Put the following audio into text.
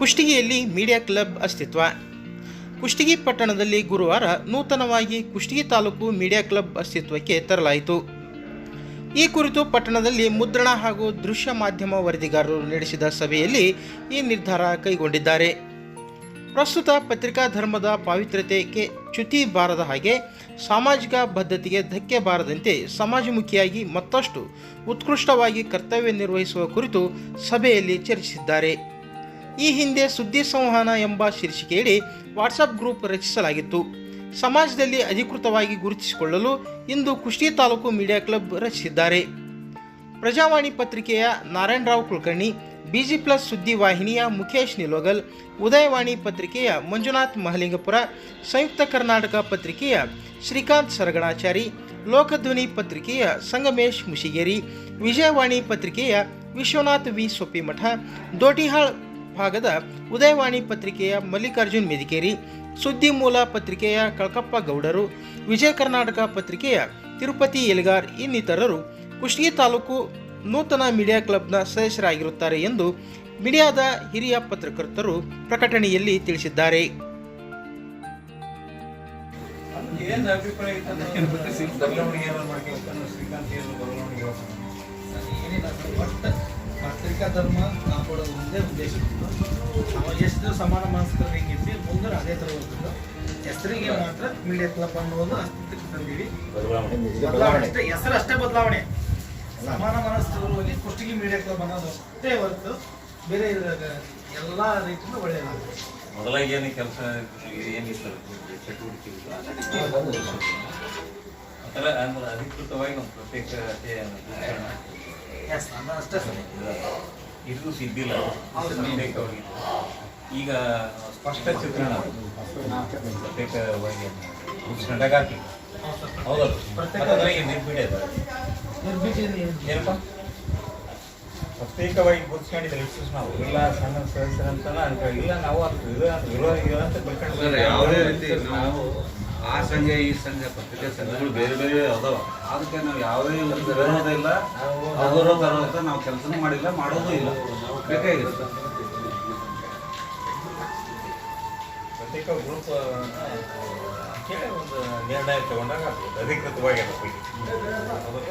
ಕುಷ್ಟಗಿಯಲ್ಲಿ media club ಅಸ್ತಿತ್ವ. ಕುಷ್ಟಗಿ ಪಟ್ಟಣದಲ್ಲಿ ಗುರುವಾರ ನೂತನವಾಗಿ ಕುಷ್ಟಗಿ ತಾಲೂಕು ಮೀಡಿಯಾ ಕ್ಲಬ್ ಅಸ್ತಿತ್ವಕ್ಕೆ ತರಲಾಯಿತು. ಈ ಕುರಿತು ಪಟ್ಟಣದಲ್ಲಿ ಮುದ್ರಣ ಹಾಗೂ ದೃಶ್ಯ ಮಾಧ್ಯಮ ವರದಿಗಾರರು ನಡೆಸಿದ ಸಭೆಯಲ್ಲಿ ಈ ನಿರ್ಧಾರ ಕೈಗೊಂಡಿದ್ದಾರೆ. ಪ್ರಸ್ತುತ ಪತ್ರಿಕಾ ಧರ್ಮದ ಪಾವಿತ್ರ್ಯತೆಗೆ ಚ್ಯುತಿ ಬಾರದ ಹಾಗೆ ಸಾಮಾಜಿಕ ಬದ್ಧತೆಗೆ ಧಕ್ಕೆ ಬಾರದಂತೆ ಸಮಾಜಮುಖಿಯಾಗಿ ಮತ್ತಷ್ಟು ಉತ್ಕೃಷ್ಟವಾಗಿ ಕರ್ತವ್ಯ ನಿರ್ವಹಿಸುವ ಕುರಿತು ಸಭೆಯಲ್ಲಿ ಚರ್ಚಿಸಿದ್ದಾರೆ. ಈ ಹಿಂದೆ ಸುದ್ದಿ ಸಂವಹನ ಎಂಬ ಶೀರ್ಷಿಕೆಯಡಿ ವಾಟ್ಸಪ್ ಗ್ರೂಪ್ ರಚಿಸಲಾಗಿತ್ತು. ಸಮಾಜದಲ್ಲಿ ಅಧಿಕೃತವಾಗಿ ಗುರುತಿಸಿಕೊಳ್ಳಲು ಇಂದು ಕುಷ್ಟಿ ತಾಲೂಕು ಮೀಡಿಯಾ ಕ್ಲಬ್ ರಚಿಸಿದ್ದಾರೆ. ಪ್ರಜಾವಾಣಿ ಪತ್ರಿಕೆಯ Narayanarao Kulkarni, B G plus ಸುದ್ದಿವಾಹಿನಿಯ Mukesh Nilogal, Udayavani ಪತ್ರಿಕೆಯ ಮಂಜುನಾಥ್ ಮಹಲಿಂಗಪುರ, ಸಂಯುಕ್ತ ಕರ್ನಾಟಕ ಪತ್ರಿಕೆಯ ಶ್ರೀಕಾಂತ್ ಸರಗಣಾಚಾರಿ, ಲೋಕಧ್ವನಿ ಪತ್ರಿಕೆಯ ಸಂಗಮೇಶ್ ಮುಶಿಗೇರಿ ವಿಜಯವಾಣಿ ಪತ್ರಿಕೆಯ ವಿಶ್ವನಾಥ್ ವಿ ಸೊಪ್ಪಿಮಠ ದೋಟಿಹಾಳ್ ಭಾಗದ ಉದಯವಾಣಿ ಪತ್ರಿಕೆಯ ಮಲ್ಲಿಕಾರ್ಜುನ್ ಮೆದಿಕೇರಿ ಸುದ್ದಿ ಮೂಲ ಪತ್ರಿಕೆಯ ಕಳಕಪ್ಪ ಗೌಡರು ವಿಜಯ ಕರ್ನಾಟಕ ಪತ್ರಿಕೆಯ ತಿರುಪತಿ ಎಲ್ಗಾರ್ ಇನ್ನಿತರರು ಕುಷ್ಟಗಿ ತಾಲೂಕು ನೂತನ ಮೀಡಿಯಾ ಕ್ಲಬ್ನ ಸದಸ್ಯರಾಗಿರುತ್ತಾರೆ ಎಂದು ಮೀಡಿಯಾದ ಹಿರಿಯ ಪತ್ರಕರ್ತರು ಪ್ರಕಟಣೆಯಲ್ಲಿ ತಿಳಿಸಿದ್ದಾರೆ. ಏನ್ ಅಭಿಪ್ರಾಯ ಪತ್ರಿಕಾ ಧರ್ಮ ಕಾಪಾಡೋದು ಒಂದೇ ಉದ್ದೇಶ. ನಾವು ಎಷ್ಟು ಸಮಾನ ಮನಸ್ಕರು ಹೆಂಗಿದ್ವಿ ಮುಂದೆ ಅದೇ ಥರ ಹೋಗ್ತಿದ್ದು ಹೆಸರಿಗೆ ಮಾತ್ರ ಮೀಡಿಯಾ ಕ್ಲಬ್ ಅನ್ನೋದು ಅಸ್ತಿತ್ವಕ್ಕೆ ತಂದೀವಿ. ಬದಲಾವಣೆ. ಅಷ್ಟೇ ಹೆಸರು ಅಷ್ಟೇ ಬದಲಾವಣೆ. ಸಮಾನ ಮನಸ್ಕರು ಹೋಗಿ ಕುಷ್ಟಗಿ ಮೀಡಿಯಾ ಕ್ಲಬ್ ಅನ್ನೋದು ಅಷ್ಟೇ ಹೊರತು ಬೇರೆ ಎಲ್ಲ ರೀತಿಯಿಂದ ಒಳ್ಳೆಯದಾಗುತ್ತೆ ಮೊದಲಾಗಿ ಏನು ಕೆಲಸ ಏನಿತ್ತು ಚಟುವಟಿಕೆ ಅದರ ಅಧಿಕೃತವಾಗಿ ಒಂದು ಪ್ರತ್ಯೇಕ ಎಸ್ ಅದು ಅಷ್ಟೇ ಇದು ಸಿದ್ದಿಲ್ಲ ಈಗ ಸ್ಪಷ್ಟ ಚಿತ್ರಣ ಪ್ರತ್ಯೇಕವಾಗಿ ಮುಗಿಸ್ಕೊಂಡಾಗಿ ಹೌದು ಪ್ರತ್ಯೇಕವಾಗಿ ಏನು- ಏನಪ್ಪ? ಪ್ರತ್ಯೇಕವಾಗಿ ಗುರುತಿಸ್ಕೊಂಡಿದ್ದಾರೆ ಇಷ್ಟು ನಾವು. ಇಲ್ಲ ಸಣ್ಣ ಸದಸ್ಯರಂತ ಅನ್ಕೊಳ್ಳಿ ಇಲ್ಲ ನಾವು ಅದು ಇದು ಅಂತ ಇಲ್ಲ ಅಂತ ಯಾವುದೇ ರೀತಿ ನಾವು ಆ ಸಂಘ ಈ ಸಂಘ ಪತ್ರಿಕೆ ಸಂಘಗಳು ಬೇರೆ ಬೇರೆ ಅದಾವ. ಅದಕ್ಕೆ ನಾವು ಯಾವುದೇ ಒಂದು ವಿರೋಧ ಇಲ್ಲ. ಅವರು ತರೋಂತ ನಾವು ಕೆಲಸನೂ ಮಾಡಿಲ್ಲ ಮಾಡೋದು ಇಲ್ಲ. ಬೇಕಾಗಿಲ್ಲ ಪ್ರತ್ಯೇಕ ಗ್ರೂಪ್ ಕೇಳಿ ಒಂದು ನಿರ್ಣಯ ತಗೊಂಡಾಗ ಅಧಿಕೃತವಾಗಿ ಅದ್ರ ಬಗ್ಗೆ